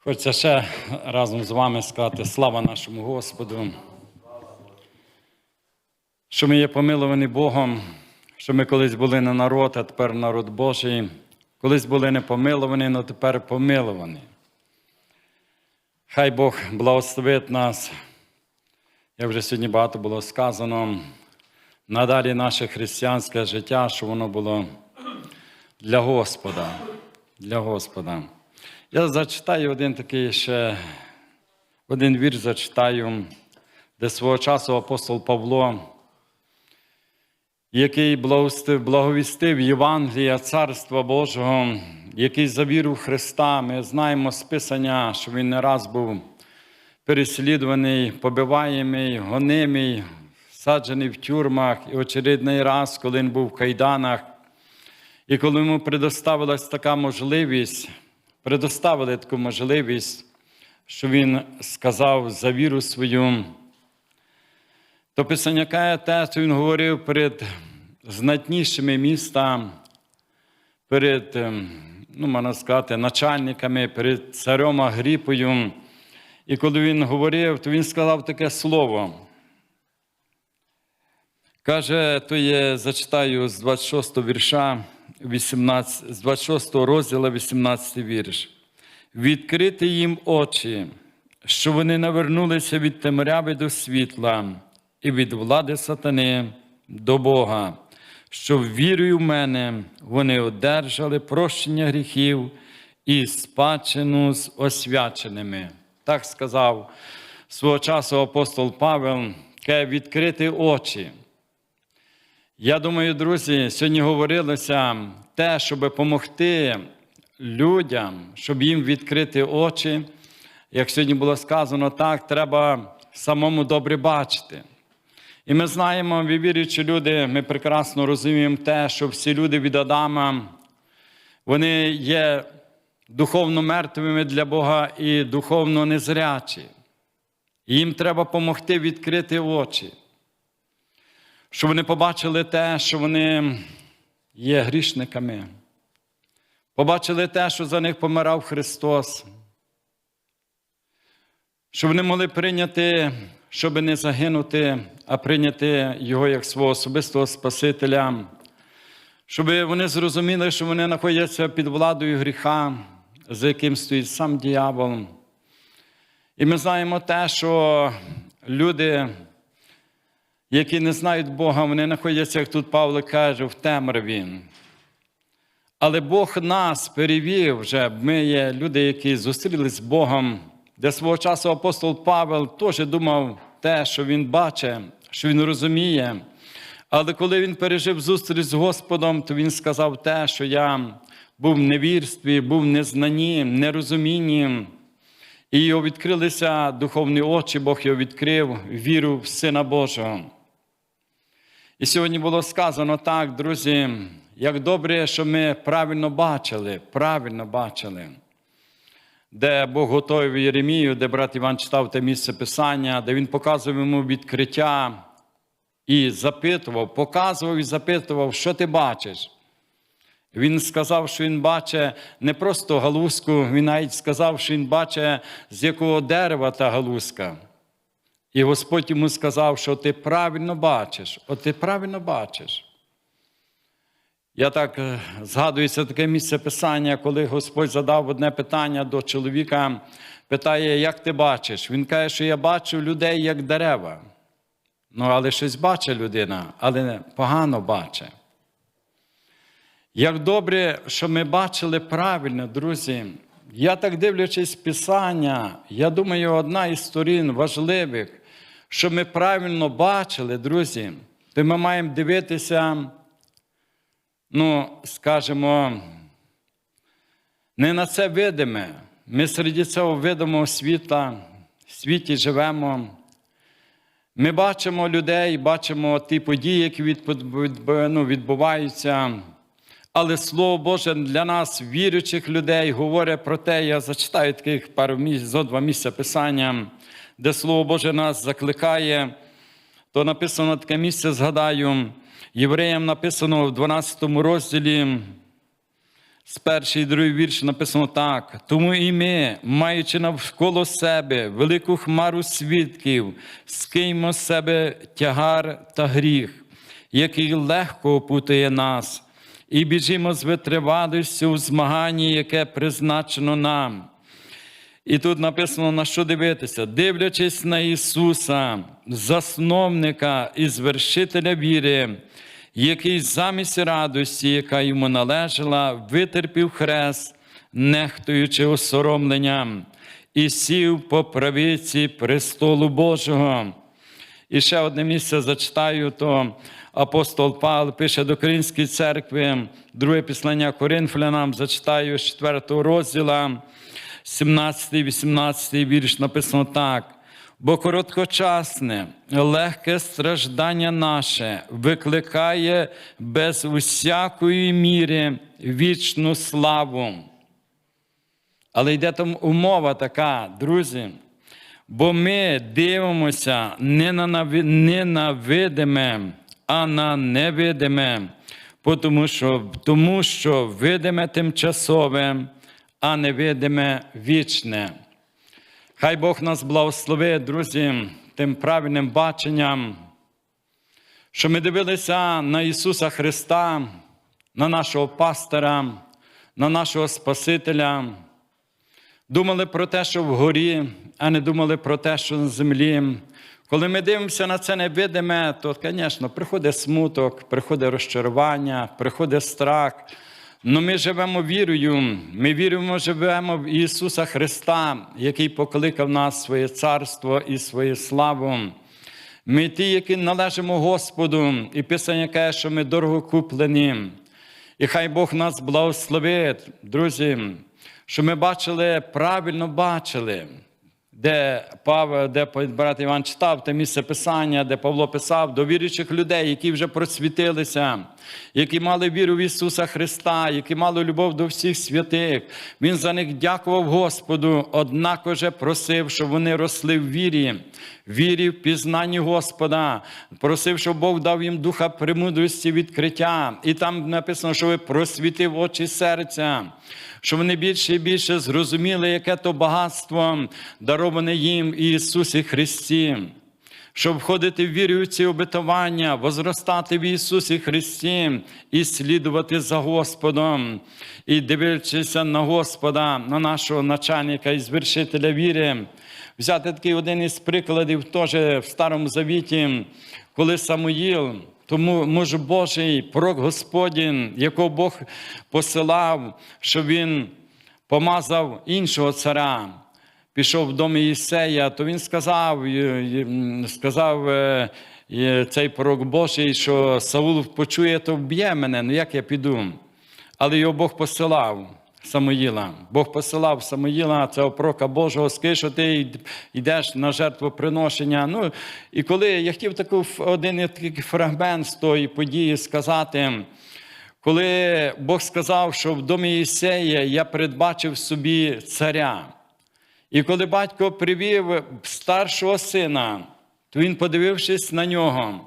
Хочеться ще разом з вами сказати слава нашому Господу, що ми є помиловані Богом, що ми колись були не народ, а тепер народ Божий, колись були не помиловані, але тепер помиловані. Хай Бог благословить нас, як вже сьогодні багато було сказано, надалі наше християнське життя, щоб воно було для Господа. Для Господа. Я зачитаю один такий ще, один вірш зачитаю, де свого часу апостол Павло, який благовістив, Євангелія Царства Божого, який за віру Христа. Ми знаємо з Писання, що він не раз був переслідуваний, побиваємий, гонимий, саджений в тюрмах, і очередний раз, коли він був в кайданах, і коли йому предоставилась така можливість, предоставили таку можливість, що він сказав за віру свою, то Писання каже те, що він говорив перед знатнішими міста, перед, ем, ну, можна сказати, начальниками, перед царем Агріпою. І коли він говорив, то він сказав таке слово. Каже, то є, зачитаю з 26 вірша, 18, з 26 розділу, 18 вірш. Відкрити їм очі, що вони навернулися від темряви до світла і від влади сатани до Бога, що вірою в мене вони одержали прощення гріхів і спадщину з освяченими. Так сказав свого часу апостол Павел, каже, відкрити очі. Я думаю, друзі, сьогодні говорилося те, щоб допомогти людям, щоб їм відкрити очі. Як сьогодні було сказано, так, треба самому добре бачити. І ми знаємо, віруючі люди, ми прекрасно розуміємо те, що всі люди від Адама, вони є духовно мертвими для Бога і духовно незрячі. І їм треба допомогти відкрити очі щоб вони побачили те, що вони є грішниками. Побачили те, що за них помирав Христос. Щоб вони могли прийняти, щоб не загинути, а прийняти Його як свого особистого Спасителя. Щоб вони зрозуміли, що вони знаходяться під владою гріха, за яким стоїть сам дьявол. І ми знаємо те, що люди які не знають Бога, вони знаходяться, як тут Павло каже, в темряві. Але Бог нас перевів вже, ми є люди, які зустрілись з Богом, де свого часу апостол Павел теж думав те, що він бачить, що він розуміє. Але коли він пережив зустріч з Господом, то він сказав те, що я був в невірстві, був в незнанні, нерозумінні. І його відкрилися духовні очі, Бог його відкрив, віру в Сина Божого. І сьогодні було сказано так, друзі, як добре, що ми правильно бачили, правильно бачили, де Бог готовив Єремію, де брат Іван читав те місце Писання, де він показував йому відкриття і запитував, показував і запитував, що ти бачиш. Він сказав, що він бачить не просто галузку, він навіть сказав, що він бачить, з якого дерева та галузка. І Господь йому сказав, що ти правильно бачиш, от ти правильно бачиш. Я так е, згадується таке місце писання, коли Господь задав одне питання до чоловіка, питає, як ти бачиш? Він каже, що я бачу людей як дерева. Ну, але щось бачить людина, але погано бачить. Як добре, що ми бачили правильно, друзі. Я так дивлячись Писання, я думаю, одна із сторін важливих, що ми правильно бачили, друзі, то ми маємо дивитися, ну, скажімо, не на це видиме. Ми серед цього видимого світла, в світі живемо. Ми бачимо людей, бачимо ті події, які ну, відбуваються. Але Слово Боже для нас, віруючих людей, говорить про те, я зачитаю таких пару місць, зо два місця Писання, де Слово Боже нас закликає, то написано таке місце, згадаю, євреям написано в 12 розділі З перший і другий вірш написано так: тому і ми, маючи навколо себе велику хмару свідків, скиньмо з себе тягар та гріх, який легко опутує нас, і біжимо з витривалістю у змаганні, яке призначено нам. І тут написано на що дивитися, дивлячись на Ісуса, засновника і звершителя віри, який замість радості, яка йому належала, витерпів хрест, нехтуючи осоромленням, і сів по правиці престолу Божого. І ще одне місце зачитаю, то апостол Павло пише до Коринської церкви, друге післання Коринфлянам, зачитаю з 4 розділа, 17-18 вірш написано так. Бо короткочасне, легке страждання наше викликає без усякої міри вічну славу. Але йде там умова така, друзі. Бо ми дивимося не на, не на видиме, а на невидиме, тому що, тому що видиме тимчасове, а невидиме вічне. Хай Бог нас благословить, друзі, тим правильним баченням, що ми дивилися на Ісуса Христа, на нашого пастора, на нашого Спасителя. Думали про те, що вгорі, а не думали про те, що на землі. Коли ми дивимося на це невидиме, то, звісно, приходить смуток, приходить розчарування, приходить страх. Але ми живемо вірою, ми віримо, живемо в Ісуса Христа, який покликав нас своє царство і свою славу. Ми ті, які належимо Господу, і Писання каже, що ми дорого куплені. І хай Бог нас благословить, друзі, що ми бачили, правильно бачили, де Павел, де брат Іван читав те місце Писання, де Павло писав до віруючих людей, які вже просвітилися, які мали віру в Ісуса Христа, які мали любов до всіх святих. Він за них дякував Господу, однак просив, щоб вони росли в вірі, вірі в пізнанні Господа, просив, щоб Бог дав їм духа премудрості, відкриття. І там написано, що ви просвітив очі серця щоб вони більше і більше зрозуміли, яке то багатство дароване їм Ісусі Христі. Щоб входити в віру в ці обетування, возростати в Ісусі Христі і слідувати за Господом, і дивлячися на Господа, на нашого начальника і звершителя віри. Взяти такий один із прикладів теж в Старому Завіті, коли Самуїл, тому муж Божий, пророк Господін, якого Бог посилав, щоб він помазав іншого царя, пішов в дом Єсея, то він сказав, е, е, сказав е, цей пророк Божий, що Саул почує, то вб'є мене, ну як я піду? Але його Бог посилав. Самоїла. Бог посилав Самоїла, цього пророка Божого, що ти йдеш на жертвоприношення. Ну, і коли я хотів таку один такий фрагмент з тої події сказати, коли Бог сказав, що в домі Єсея я передбачив собі царя. І коли батько привів старшого сина, то він, подивившись на нього,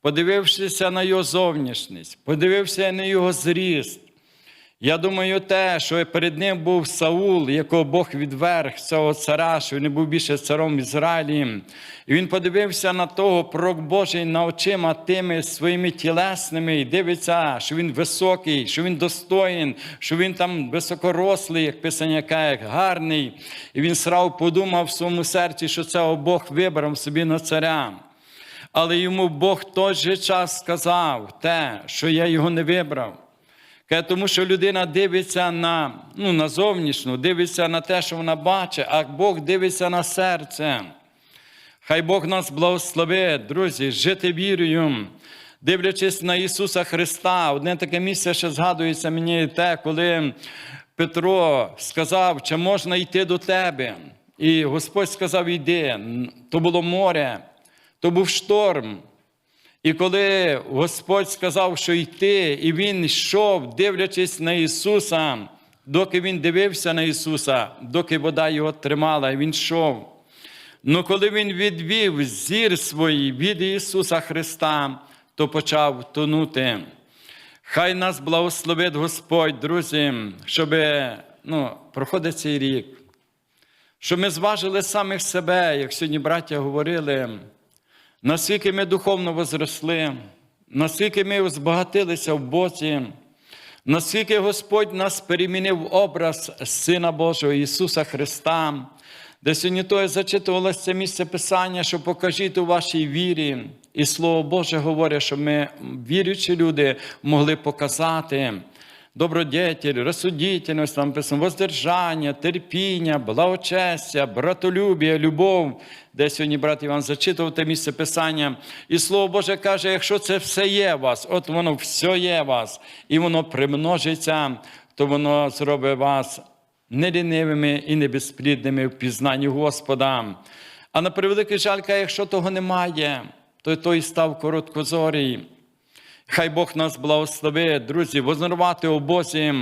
подивившись на його зовнішність, подивився на його зріст. Я думаю, те, що перед ним був Саул, якого Бог відверг цього цара, що він був більше царом Ізраїлі. І він подивився на того пророк Божий на очима тими своїми тілесними, і дивиться, що він високий, що він достоїн, що він там високорослий, як писання каже, гарний. І він срав подумав в своєму серці, що це Бог вибрав собі на царя. Але йому Бог той же час сказав те, що я його не вибрав. Тому що людина дивиться на ну, на зовнішню, дивиться на те, що вона бачить, а Бог дивиться на серце. Хай Бог нас благословить, друзі, жити вірою, дивлячись на Ісуса Христа. Одне таке місце ще згадується мені те, коли Петро сказав, чи можна йти до тебе. І Господь сказав: йди. То було море, то був шторм. І коли Господь сказав, що йти, і він йшов, дивлячись на Ісуса, доки він дивився на Ісуса, доки вода його тримала, і він йшов. Ну коли він відвів зір свій від Ісуса Христа, то почав тонути. Хай нас благословить Господь, друзі, щоб ну, проходить цей рік. Щоб ми зважили самих себе, як сьогодні браття говорили, наскільки ми духовно возросли, наскільки ми збагатилися в Бозі, наскільки Господь нас перемінив в образ Сина Божого Ісуса Христа, де сьогодні то зачитувалося це місце Писання, що покажіть у вашій вірі. І Слово Боже говорить, що ми, віруючі люди, могли показати добродетель, розсудительність, там написано, воздержання, терпіння, благочестя, братолюбія, любов, де сьогодні брат Іван зачитував те місце Писання. І Слово Боже каже, якщо це все є у вас, от воно все є у вас, і воно примножиться, то воно зробить вас нелінивими і не безплідними в пізнанні Господа. А на превеликий жаль, якщо того немає, то той став короткозорий. Хай Бог нас благословить, друзі, вознорувати у Бозі,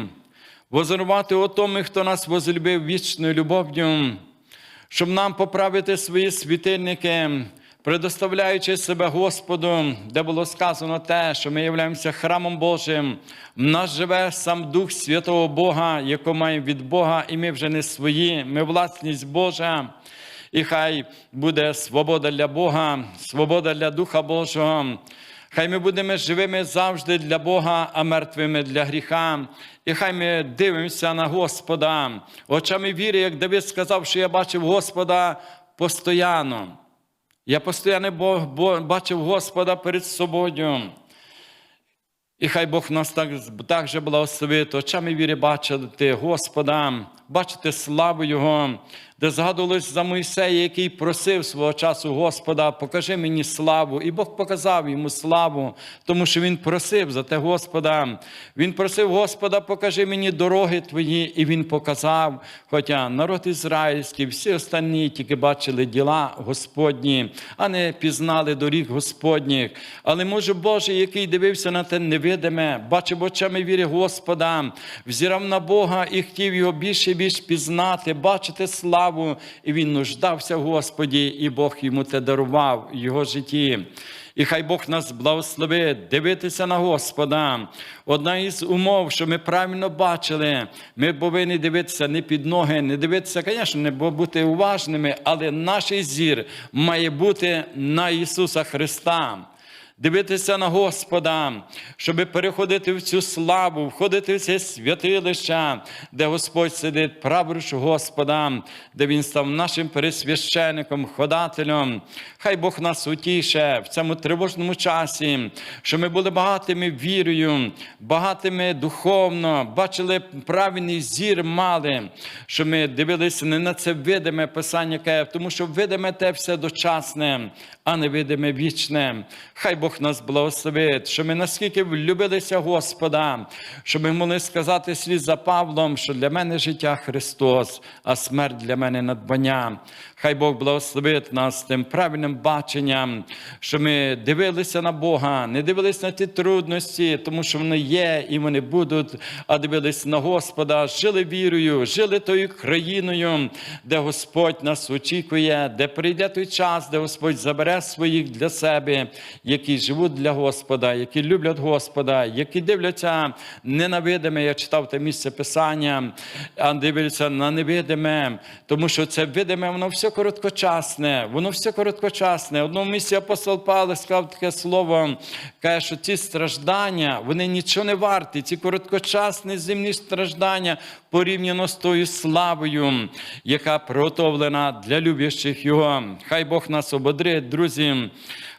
вознорувати у тому, хто нас возлюбив вічною любов'ю, щоб нам поправити свої світильники, предоставляючи себе Господу, де було сказано те, що ми являємося храмом Божим. В нас живе сам Дух Святого Бога, якого маємо від Бога, і ми вже не свої, ми власність Божа. І хай буде свобода для Бога, свобода для Духа Божого. Хай ми будемо живими завжди для Бога, а мертвими для гріха. І хай ми дивимося на Господа. Очами віри, як Давид сказав, що я бачив Господа постоянно. Я постійно бачив Господа перед собою. І хай Бог нас так, так же благословить, очами віри бачити Господа, бачити славу Його, де згадувалось за Мойсея, який просив свого часу Господа, покажи мені славу. І Бог показав йому славу, тому що він просив за те Господа. Він просив Господа, покажи мені дороги твої, і він показав. Хоча народ ізраїльський, всі останні тільки бачили діла Господні, а не пізнали доріг Господніх. Але може Божий, який дивився на те невидиме, бачив очами віри Господа, взірав на Бога і хотів його більше і більше пізнати, бачити славу. І він нуждався в Господі, і Бог йому те дарував в його житті. І хай Бог нас благословить дивитися на Господа. Одна із умов, що ми правильно бачили, ми повинні дивитися не під ноги, не дивитися, звісно, не бути уважними, але наш зір має бути на Ісуса Христа. Дивитися на Господа, щоб переходити в цю славу, входити в це святилище, де Господь сидить праворуч Господа, де Він став нашим пересвященником, ходателем. Хай Бог нас утіше в цьому тривожному часі, що ми були багатими вірою, багатими духовно, бачили правильний зір мали, що ми дивилися не на це видиме писання, тому що видиме те все дочасне, а не видиме вічне. Хай Бог нас благословить, що ми наскільки влюбилися Господа, що ми могли сказати слід за Павлом, що для мене життя Христос, а смерть для мене надбання. Хай Бог благословить нас тим правильним баченням, що ми дивилися на Бога, не дивилися на ті трудності, тому що вони є і вони будуть, а дивилися на Господа, жили вірою, жили тою країною, де Господь нас очікує, де прийде той час, де Господь забере своїх для себе, які живуть для Господа, які люблять Господа, які дивляться не на видиме. Я читав те місце Писання, а дивляться на невидиме, тому що це видиме, воно все короткочасне, воно все короткочасне. В одному місці апостол Павло сказав таке слово, каже, що ці страждання, вони нічого не варті, ці короткочасні земні страждання порівняно з тою славою, яка приготовлена для любящих його. Хай Бог нас ободрить, друзі.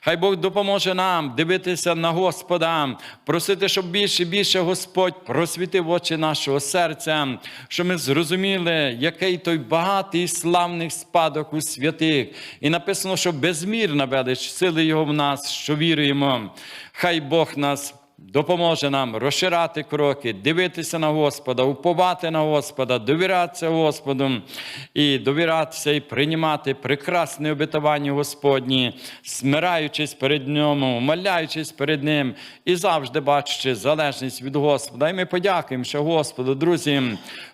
Хай Бог допоможе нам дивитися на Господа, просити, щоб більше і більше Господь просвітив очі нашого серця, щоб ми зрозуміли, який той багатий і славний спадок у святих. І написано, що безмірна велич сили Його в нас, що віруємо. Хай Бог нас. Допоможе нам розширати кроки, дивитися на Господа, уповати на Господа, довіратися Господу і довіратися і приймати прекрасне обетування Господні, смираючись перед Ньому, моляючись перед Ним і завжди бачачи залежність від Господа. І ми подякуємо ще Господу, друзі.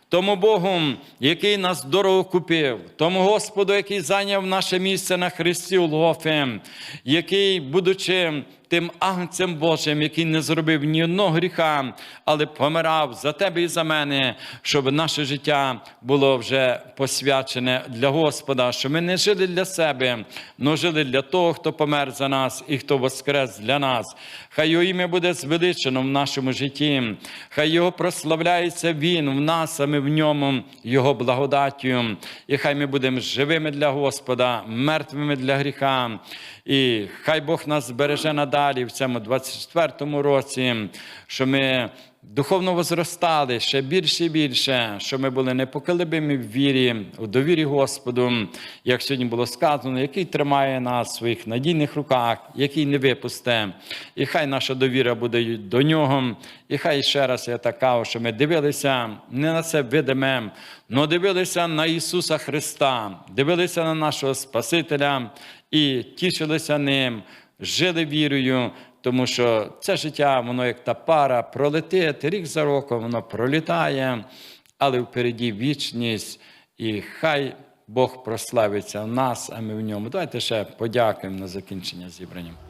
тому Богу, який нас дорого купив, тому Господу, який зайняв наше місце на Христі Голгофи, який, будучи тим агнцем Божим, який не зробив ні одного гріха, але помирав за тебе і за мене, щоб наше життя було вже посвячене для Господа, щоб ми не жили для себе, але жили для того, хто помер за нас і хто воскрес для нас. Хай його ім'я буде звеличено в нашому житті, хай його прославляється Він в нас, а ми в ньому, Його благодаттю. І хай ми будемо живими для Господа, мертвими для гріха. І хай Бог нас збереже надалі в цьому 24-му році, що ми духовно возростали ще більше і більше, що ми були непоколебимі в вірі, у довірі Господу, як сьогодні було сказано, який тримає нас в своїх надійних руках, який не випусте. І хай наша довіра буде до нього. І хай ще раз я така, що ми дивилися не на це видиме, але дивилися на Ісуса Христа, дивилися на нашого Спасителя і тішилися ним, жили вірою, тому що це життя, воно як та пара, пролетить рік за роком, воно пролітає, але впереді вічність, і хай Бог прославиться в нас, а ми в ньому. Давайте ще подякуємо на закінчення зібрання.